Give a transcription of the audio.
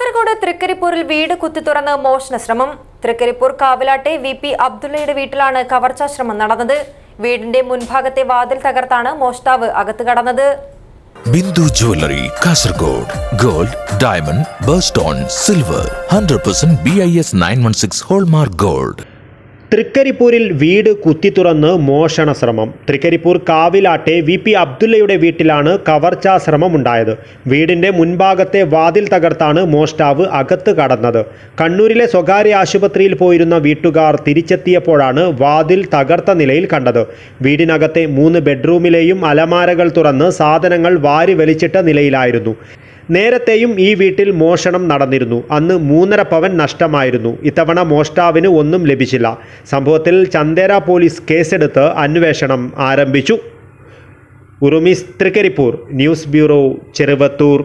കാസർഗോഡ് തൃക്കരിപ്പൂരിൽ വീട് കുത്തി തുറന്ന് മോഷണ ശ്രമം. തൃക്കരിപ്പൂർ കാവിലാട്ടെ വി പി അബ്ദുള്ളയുടെ വീട്ടിലാണ് കവർച്ചാശ്രമം നടന്നത്. വീടിന്റെ മുൻഭാഗത്തെ വാതിൽ തകർത്താണ് മോഷ്ടാവ് അകത്ത് കടന്നത്. Bindu jewellery Kasaragod gold diamond birthstone silver hundred percent B I S nine one six hallmark gold. തൃക്കരിപ്പൂരിൽ വീട് കുത്തിത്തുറന്ന് മോഷണ ശ്രമം. തൃക്കരിപ്പൂർ കാവിലാട്ടെ വി പി അബ്ദുള്ളയുടെ വീട്ടിലാണ് കവർച്ചാ ശ്രമം ഉണ്ടായത് വീടിന്റെ മുൻഭാഗത്തെ വാതിൽ തകർത്താണ് മോഷ്ടാവ് അകത്ത് കടന്നത്. കണ്ണൂരിലെ സ്വകാര്യ ആശുപത്രിയിൽ പോയിരുന്ന വീട്ടുകാർ തിരിച്ചെത്തിയപ്പോഴാണ് വാതിൽ തകർത്ത നിലയിൽ കണ്ടത്. വീടിനകത്തെ മൂന്ന് ബെഡ്റൂമിലെയും അലമാരകൾ തുറന്ന് സാധനങ്ങൾ വാരി വലിച്ചിട്ട നിലയിലായിരുന്നു. നേരത്തെയും ഈ വീട്ടിൽ മോഷണം നടന്നിരുന്നു. അന്ന് മൂന്നര പവൻ നഷ്ടമായിരുന്നു. ഇത്തവണ മോഷ്ടാവിന് ഒന്നും ലഭിച്ചില്ല. സംഭവത്തിൽ ചന്ദേര പോലീസ് കേസെടുത്ത് അന്വേഷണം ആരംഭിച്ചു. Urumis Trikaripur news bureau Cheruvathur.